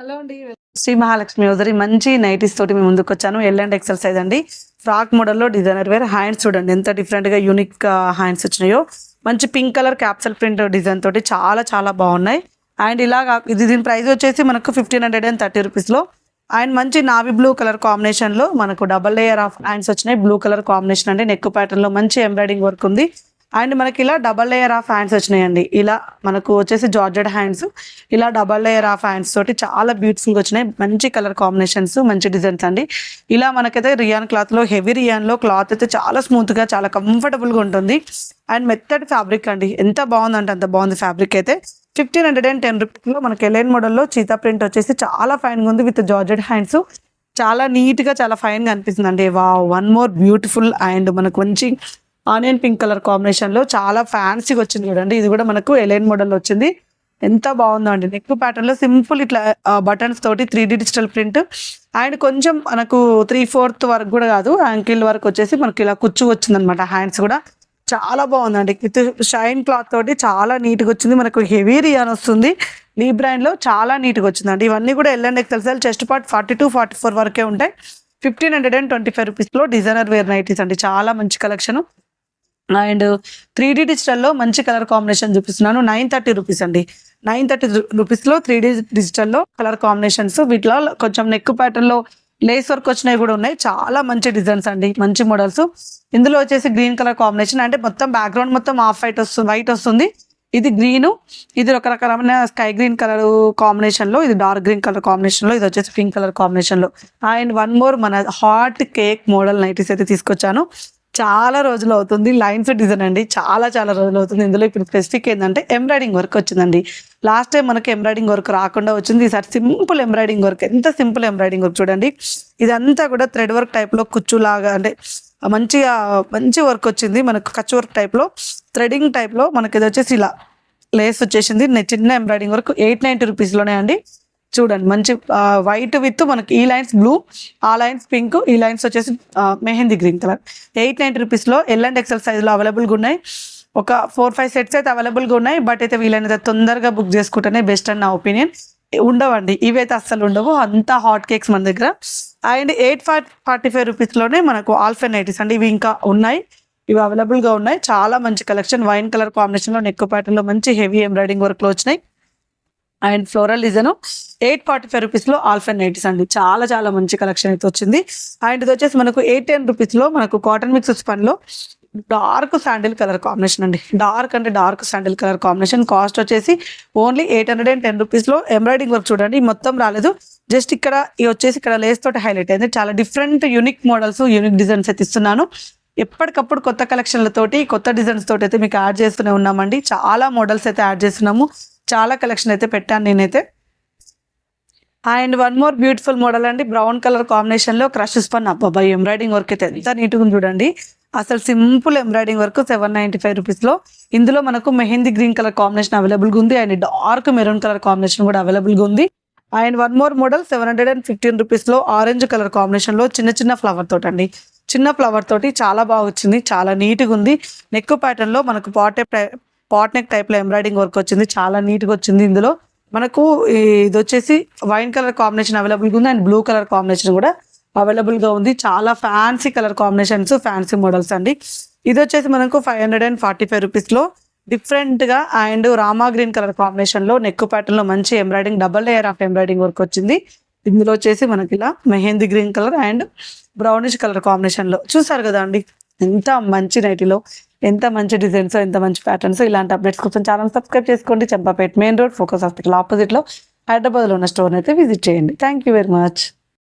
Hello అండి. శ్రీ మహాలక్ష్మి ఉదరి మంచి nighties తోటి మేము ముందుకు వచ్చాను. ఎల్ అండ్ ఎక్సెల్ సైజ్ అండి. ఫ్రాక్ మోడల్లో డిజైనర్ వేర్ హ్యాండ్స్ చూడండి ఎంత డిఫరెంట్గా యూనిక్ హ్యాండ్స్ వచ్చినాయో. మంచి pink colour capsule print design తోటి చాలా చాలా బాగున్నాయి. అండ్ ఇలాగా ఇది దీని ప్రైస్ వచ్చేసి మనకు ఫిఫ్టీన్ హండ్రెడ్ అండ్ థర్టీ రూపీస్లో అండ్ మంచి నావీ బ్లూ కలర్ కాంబినేషన్లో మనకు డబల్ లేయర్ ఆఫ్ హ్యాండ్స్ వచ్చినాయి. బ్లూ కలర్ కాంబినేషన్ అండి. నెక్ ప్యాటర్న్లో మంచి ఎంబ్రాయిడింగ్ వర్క్ ఉంది. అండ్ మనకి ఇలా డబల్ లేయర్ ఆఫ్ హ్యాండ్స్ వచ్చినాయండి. ఇలా మనకు వచ్చేసి జార్జెడ్ హ్యాండ్స్ ఇలా డబల్ లేయర్ ఆఫ్ హ్యాండ్స్ తోటి చాలా బ్యూటిఫుల్గా వచ్చినాయి. మంచి కలర్ కాంబినేషన్స్ మంచి డిజైన్స్ అండి. ఇలా మనకైతే రియాన్ క్లాత్లో హెవీ రియాన్లో క్లాత్ అయితే చాలా స్మూత్గా చాలా కంఫర్టబుల్గా ఉంటుంది. అండ్ మెత్తటి ఫ్యాబ్రిక్ అండి. ఎంత బాగుందంటే అంత బాగుంది ఫ్యాబ్రిక్ అయితే. ఫిఫ్టీన్ హండ్రెడ్ అండ్ టెన్ రూపీస్లో మనకి ఎలైన్ మోడల్లో చీతా ప్రింట్ వచ్చేసి చాలా ఫైన్గా ఉంది విత్ జార్జెడ్ హ్యాండ్స్ చాలా నీట్గా చాలా ఫైన్గా అనిపిస్తుంది అండి వా వన్ మోర్ బ్యూటిఫుల్ అండ్ మనకు మంచి ఆనియన్ పింక్ కలర్ కాంబినేషన్లో చాలా ఫ్యాన్సీగా వచ్చింది చూడండి. ఇది కూడా మనకు ఎలైన్ మోడల్ వచ్చింది. ఎంత బాగుందో అండి నెక్ ప్యాటర్న్లో సింపుల్ ఇట్లా బటన్స్ తోటి త్రీ డిజిటల్ ప్రింట్ అండ్ కొంచెం మనకు త్రీ ఫోర్త్ వరకు కూడా కాదు యాంకిల్ వరకు వచ్చేసి మనకి ఇలా కుచ్చు వచ్చిందనమాట హ్యాండ్స్ కూడా. చాలా బాగుందండి. విత్ షైన్ క్లాత్ తోటి చాలా నీట్గా వచ్చింది. మనకు హెవీ రియాన్ వస్తుంది. లీ బ్రాండ్లో చాలా నీట్గా వచ్చిందండి. ఇవన్నీ కూడా L and and XL chest part forty two forty four వరకే ఉంటాయి. Fifteen hundred and twenty five రూపీస్లో డిజైనర్ వేర్ నైటీస్ అండి. చాలా మంచి కలెక్షన్ అండ్ త్రీ డీ డిజిటల్లో మంచి కలర్ కాంబినేషన్ చూపిస్తున్నాను. నైన్ థర్టీ రూపీస్ అండి. నైన్ థర్టీ రూపీస్లో త్రీ డీ డిజిటల్లో కలర్ కాంబినేషన్స్. వీటిలో కొంచెం నెక్ ప్యాటర్న్లో లేస్ వర్క్ వచ్చినవి కూడా ఉన్నాయి. చాలా మంచి డిజైన్స్ అండి. మంచి మోడల్స్. ఇందులో వచ్చేసి గ్రీన్ కలర్ కాంబినేషన్. అంటే మొత్తం బ్యాక్గ్రౌండ్ మొత్తం ఆఫ్ వైట్ వస్తుంది వైట్ వస్తుంది. ఇది గ్రీను. ఇది ఒక రకమైన స్కై గ్రీన్ కలర్ కాంబినేషన్లో ఇది డార్క్ గ్రీన్ కలర్ కాంబినేషన్లో ఇది వచ్చేసి పింక్ కలర్ కాంబినేషన్లో. అండ్ వన్ మోర్ మన హాట్ కేక్ మోడల్ నైటీస్ అయితే తీసుకొచ్చాను. చాలా రోజులు అవుతుంది. లైన్స్ డిజైన్ అండి. చాలా చాలా రోజులు అవుతుంది. ఇందులో ఇప్పుడు స్పెసిఫిక్ ఏంటంటే ఎంబ్రాయిడింగ్ వర్క్ వచ్చిందండి. లాస్ట్ టైం మనకి ఎంబ్రాయిడింగ్ వర్క్ రాకుండా వచ్చింది. ఈసారి సింపుల్ ఎంబ్రాయిడింగ్ వర్క్ ఎంత సింపుల్ ఎంబ్రాయిడింగ్ వర్క్ చూడండి. ఇదంతా కూడా థ్రెడ్ వర్క్ టైప్లో కుచ్చులాగా అంటే మంచిగా మంచి వర్క్ వచ్చింది. మనకు కచ్ వర్క్ టైప్లో థ్రెడింగ్ టైప్లో మనకి ఇది వచ్చేసి ఇలా లేస్ వచ్చేసింది. చిన్న ఎంబ్రాయిడింగ్ వర్క్ ఎయిట్ నైంటీ రూపీస్లోనే అండి. చూడండి మంచి వైట్ విత్ మనకి ఈ లైన్స్ బ్లూ ఆ లైన్స్ పింక్ ఈ లైన్స్ వచ్చేసి mehndi green colour eight ninety రూపీస్లో ఎల్ అండ్ ఎక్సెల్ సైజులో అవైలబుల్గా ఉన్నాయి. ఒక ఫోర్ ఫైవ్ సెట్స్ అయితే అవైలబుల్గా ఉన్నాయి బట్ అయితే వీలైనంత తొందరగా బుక్ చేసుకుంటేనే బెస్ట్ అని నా ఒపీనియన్ ఉండవండి ఇవైతే అస్సలు ఉండవు అంతా హాట్ కేక్స్ మన దగ్గర. And eight forty forty five రూపీస్లోనే మనకు ఆల్ఫెన్ అండి ఇవి ఇంకా ఉన్నాయి. ఇవి అవైలబుల్గా ఉన్నాయి. చాలా మంచి కలెక్షన్ వైన్ కలర్ కాంబినేషన్లో నెక్ ప్యాటర్న్లో మంచి హెవీ ఎంబ్రాయిడింగ్ వర్క్లో వచ్చినాయి. And floral design eight forty five రూపీస్లో ఆల్ఫెన్ నైటీస్ అండి. చాలా చాలా మంచి కలెక్షన్ అయితే వచ్చింది. అండ్ ఇది వచ్చేసి మనకు ఎయిట్ టెన్ రూపీస్లో మనకు కాటన్ మిక్స్ పనిలో డార్క్ శాండిల్ కలర్ కాంబినేషన్ అండి. డార్క్ అంటే dark sandal colour combination. Cost వచ్చేసి only eight hundred and ten రూపీస్లో ఎంబ్రాయిడింగ్ వర్క్ చూడండి మొత్తం రాలేదు. జస్ట్ ఇక్కడ ఇది వచ్చేసి ఇక్కడ లేస్ తోటి హైలైట్ అయింది. చాలా different unique models unique designs అయితే ఇస్తున్నాను. ఎప్పటికప్పుడు కొత్త కలెక్షన్లతోటి కొత్త డిజైన్స్ తోటి అయితే మీకు యాడ్ చేస్తూనే ఉన్నామండి. చాలా మోడల్స్ అయితే యాడ్ చేస్తున్నాము. చాలా కలెక్షన్ అయితే పెట్టాను నేనైతే. And one more beautiful model అండి. బ్రౌన్ కలర్ కాంబినేషన్లో క్రషెస్ క్రష్ పన్. అబ్బాబా ఎంబ్రాయిడింగ్ వర్క్ అయితే ఎంత నీట్గా చూడండి. అసలు simple embroidering work seven ninety five రూపీస్లో ఇందులో మనకు మెహందీ గ్రీన్ కలర్ కాంబినేషన్ అవైలబుల్గా ఉంది. And dark maroon colour combination కూడా అవైలబుల్గా ఉంది. And one more model seven hundred and fifteen రూపీస్లో ఆరెంజ్ కలర్ కాంబినేషన్లో చిన్న చిన్న ఫ్లవర్ తోటి అండి. చిన్న ఫ్లవర్ తోటి చాలా బాగా వచ్చింది. చాలా నీట్గా ఉంది. నెక్ ప్యాటర్న్లో మనకు పాటే పాట్ నెక్ టైప్లో ఎంబ్రాయిడింగ్ వర్క్ వచ్చింది. చాలా నీట్గా వచ్చింది ఇందులో. మనకు ఈ- ఇది వచ్చేసి వైన్ కలర్ కాంబినేషన్ అవైలబుల్గా ఉంది. అండ్ బ్లూ కలర్ కాంబినేషన్ కూడా అవైలబుల్గా ఉంది. చాలా fancy colour combinations fancy models అండి. ఇది వచ్చేసి మనకు five hundred and forty five రూపీస్లో డిఫరెంట్గా అండ్ రామా గ్రీన్ కలర్ కాంబినేషన్లో నెక్ ప్యాటర్న్లో మంచి embroidering double layer of embroidering work వచ్చింది. ఇందులో వచ్చేసి మనకి ఇలా mehndi green colour and brownish colour కాంబినేషన్లో చూసారు కదా అండి? ఎంత మంచి నైటీలో ఎంత మంచి డిజైన్స్ ఎంత మంచి ప్యాటర్న్స్ ఇలాంటి అప్డేట్స్ కోసం ఛానల్ సబ్స్క్రైబ్ చేసుకోండి. Champapet main road focus hospital ఆపోజిట్లో హైదరాబాద్లో ఉన్న స్టోర్ అయితే విజిట్ చేయండి. Thank you very much